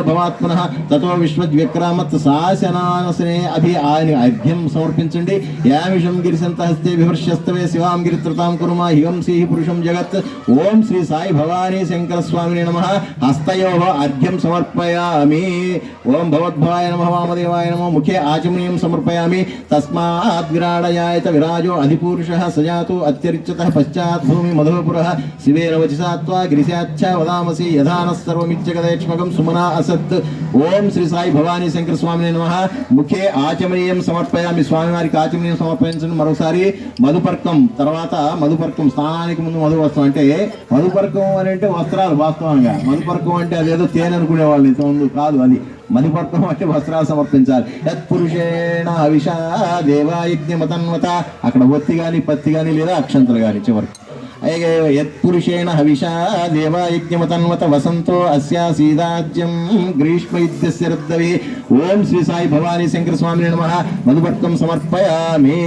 భవాత్మన. తతో విశ్వద్వ్యక్రామత్ శాసనానసనే అభి ఆయన అర్ఘ్యం సమర్పించండి. యామిషం గిరిసంత హస్తే విమర్శస్తవే శివాం గిరిత్రతాం కురుమా హివం శ్రీ పురుషం జగత్. ఓం శ్రీ సాయి భవానీ శంకర స్వామిని నమ. హస్తయో అర్ఘ్యం సమర్పయామి. ఓం భగవద్భాయ నమ వామదేవాయ నమ. ముఖే ఆచమనీయం సమర్పయామి. తస్మాత్ విరాడయాయత విరాజో అధిపురుష సజాతు అత్యరిచ్యత పశ్చాత్ భూమి మధుపుర. శివేన వచిసాత్వా గిరిశాచ్చ వదామసి యథానస్ సర్వమిత్యగదేక్ష్మకం సుమనా అసత్ ఓం శ్రీ సాయి భవానీ శంకర స్వామి నమ. ముఖే ఆచమనీయం సమర్పయామి. స్వామివారికి ఆచమనీయం సమర్పించండి మరోసారి మధుపర్కం తర్వాత మధుపర్కం స్నానానికి ముందు మధు వస్త్రం. అంటే మధుపర్కం అని అంటే వస్త్రాలు వాస్తవంగా. మధుపర్కం అంటే అదేదో తేనె అనుకునేవాళ్ళు ఇంతకుముందు కాదు అది. మధుపర్కం అంటే వస్త్రాలు సమర్పించాలి. యత్పురుషేణ హవిషా దేవాయజ్ఞమతన్వత. అక్కడ ఒత్తి కానీ పత్తి కానీ లేదా అక్షంతలు కానీ చివరికి. యత్పురుషేణ హవిషా దేవాయజ్ఞమతన్వత వసంతో అస్యాసీదాజ్యం గ్రీష్మ ఇత్యస్య రుద్దవి ఓం శ్రీ సాయి భవానీ శంకర స్వామి నమ. మధుపర్కం సమర్పయామి.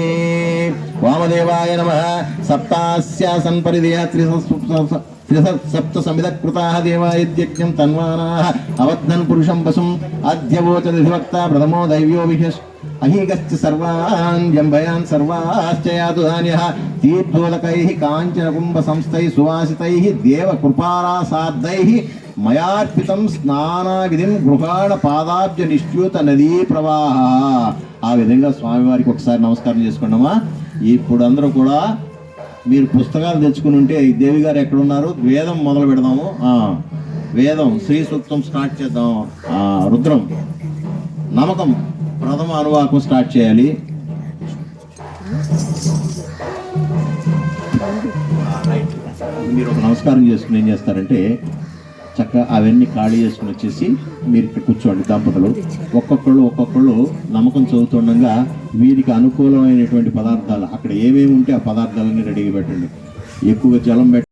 వామదేవాయ నమ. సప్తాస్యాసన్ పరిధేయ త్రిసప్త సమిద కృతా దేవాయజ్ఞం తన్వానాః అవధ్నన్ పురుషం వసుం అధ్యవోచదివక్త ప్రథమో దైవ్యో విహస్ అహీగశ్చ సర్వాన్ జంభయాన్ సర్వాశ్చ యాతు ధాన్యః తీర్థోదకైః కాంచన కుంభ సంస్థై సువాసితైః దేవ కృపారాసాద్దైః మయార్పితం స్నానావిధిం గృహాణ పాదాబ్జ నిశ్చ్యూత నదీ ప్రవాహ ఆ విధంగా స్వామివారికి ఒకసారి నమస్కారం చేసుకున్నామా ఇప్పుడు అందరూ కూడా మీరు పుస్తకాలు తెచ్చుకుని ఉంటే ఈ దేవి గారు ఎక్కడున్నారు? వేదం మొదలు పెడదాము. వేదం శ్రీ సూక్తం స్టార్ట్ చేద్దాం. రుద్రం. నమ్మకం ప్రథమ అనువాకం స్టార్ట్ చేయాలి. మీరు ఒక నమస్కారం చేసుకుని ఏం చేస్తారంటే చక్కగా అవన్నీ ఖాళీ చేసుకుని వచ్చేసి మీరు ఇక్కడ కూర్చోండి దంపతులు. ఒక్కొక్కళ్ళు ఒక్కొక్కళ్ళు నమ్మకం చదువుతుండగా వీరికి అనుకూలమైనటువంటి పదార్థాలు అక్కడ ఏమేమి ఉంటే ఆ పదార్థాలన్నీ రెడీగా పెట్టండి. ఎక్కువగా జలం పెట్ట